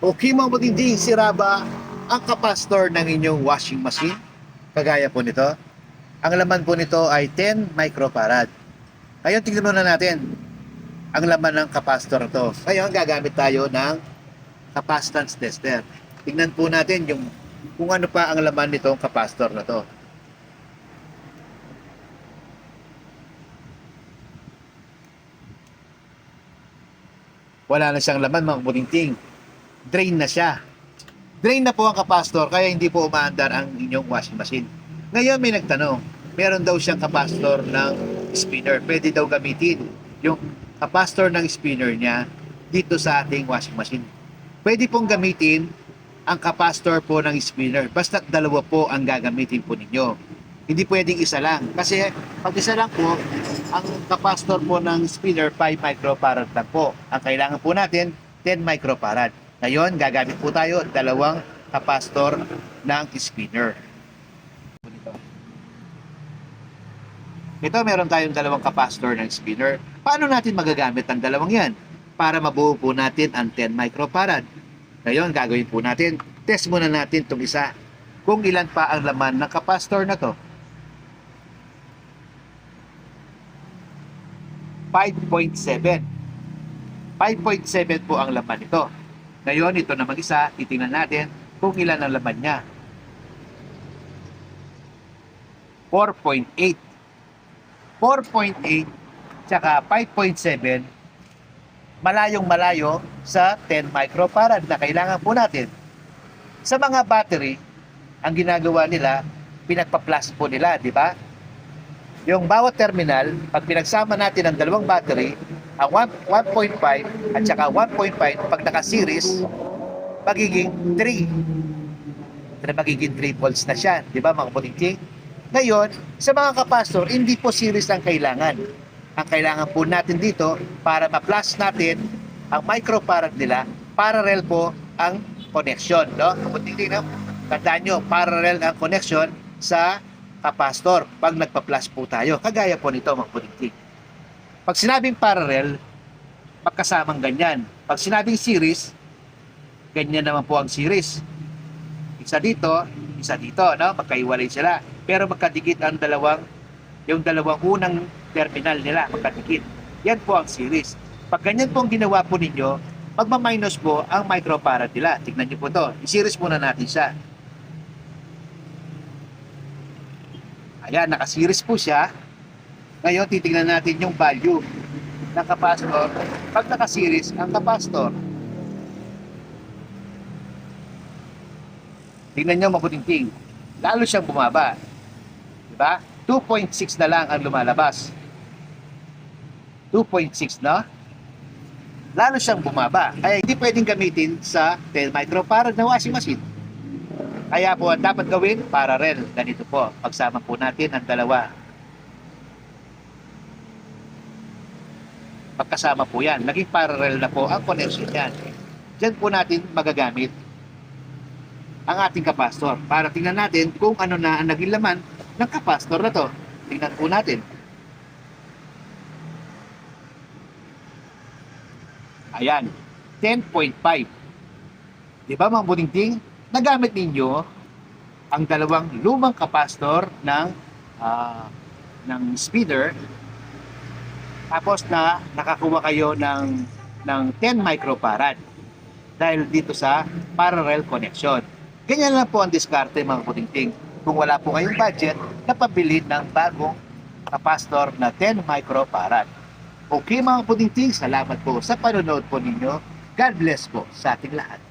Okay mga matindi, sira ba ang kapastor ng inyong washing machine? Kagaya po nito. Ang laman po nito ay 10 microfarad. Ngayon, tingnan muna natin ang laman ng kapastor to. Ngayon, gagamit tayo ng capacitance tester. Tingnan po natin yung kung ano pa ang laman nitong kapastor na to. Wala na siyang laman mga butingting. Drain na siya. Drain na po ang kapastor kaya hindi po umaandar ang inyong washing machine. Ngayon may nagtanong, meron daw siyang kapastor ng spinner. Pwede daw gamitin yung kapastor ng spinner niya dito sa ating washing machine. Pwede pong gamitin ang kapastor po ng spinner. Basta dalawa po ang gagamitin po ninyo. Hindi pwedeng isa lang. Kasi pag isa lang po, ang kapastor po ng spinner 5 microfarad lang po. Ang kailangan po natin 10 microfarad. Ngayon, gagamit po tayo dalawang kapastor ng spinner. Ito, meron tayong dalawang kapastor ng spinner. Paano natin magagamit ang dalawang yan? Para mabuo po natin ang 10 microfarad. Ngayon, gagawin po natin, test muna natin itong isa. Kung ilan pa ang laman ng kapastor na to. 5.7. 5.7 po ang laman nito. Ngayon, ito namang isa, titingnan natin kung ilan ang laman niya. 4.8. 4.8 tsaka 5.7 malayong malayo sa 10 microfarad na kailangan po natin. Sa mga battery, ang ginagawa nila, pinagpa-plus po nila, di ba? Yung bawat terminal, pag pinagsama natin ang dalawang battery, ang 1 1.5 at saka 1.5 pag naka-series, magiging 3. Na magiging 3 volts na siya, di ba mga puting Ngayon, sa mga kapastor, hindi po series ang kailangan. Ang kailangan po natin dito para ma-plus natin ang microfarad nila, parallel po ang connection. No? Kaputing no? Tandaan nyo, parallel ang connection sa kapastor pag nagpa-plus po tayo. Kagaya po nito mga puting Pag sinabing parallel, magkasamang ganyan. Pag sinabing series, ganyan naman po ang series. Isa dito, isa dito, no? Magkaiwalay sila. Pero magkadikit ang dalawang, yung dalawang unang terminal nila, magkadikit. Yan po ang series. Pag ganyan po ang ginawa po ninyo, magma-minus po ang microfarad nila. Tignan niyo po to. I-series muna natin siya. Ayan, naka-series po siya. Ngayon, titingnan natin yung value ng kapastor. Pag naka-series ang kapastor, tingnan nyo mabuting Lalo siyang bumaba. Diba? 2.6 na lang ang lumalabas. 2.6 na? Lalo siyang bumaba. Kaya hindi pwedeng gamitin sa 10 microfarad na washing machine. Kaya po ang dapat gawin, parallel. Ganito po. Pagsama po natin ang dalawa. Pagkasama po yan. Naging parallel na po ang connection yan. Diyan po natin magagamit ang ating kapastor para tingnan natin kung ano na ang naging laman ng kapastor na to. Tingnan po natin. Ayan, 10.5. Di ba mga butingting? Nagamit ninyo ang dalawang lumang kapastor ng ah, ng speeder tapos na nakakuha kayo ng ng 10 microfarad dahil dito sa parallel connection. Ganyan lang po ang diskarte mga putingting. Kung wala po kayong budget, napabili ng bagong kapastor na 10 microfarad. Okay mga putingting, salamat po sa panonood po ninyo. God bless po sa ating lahat.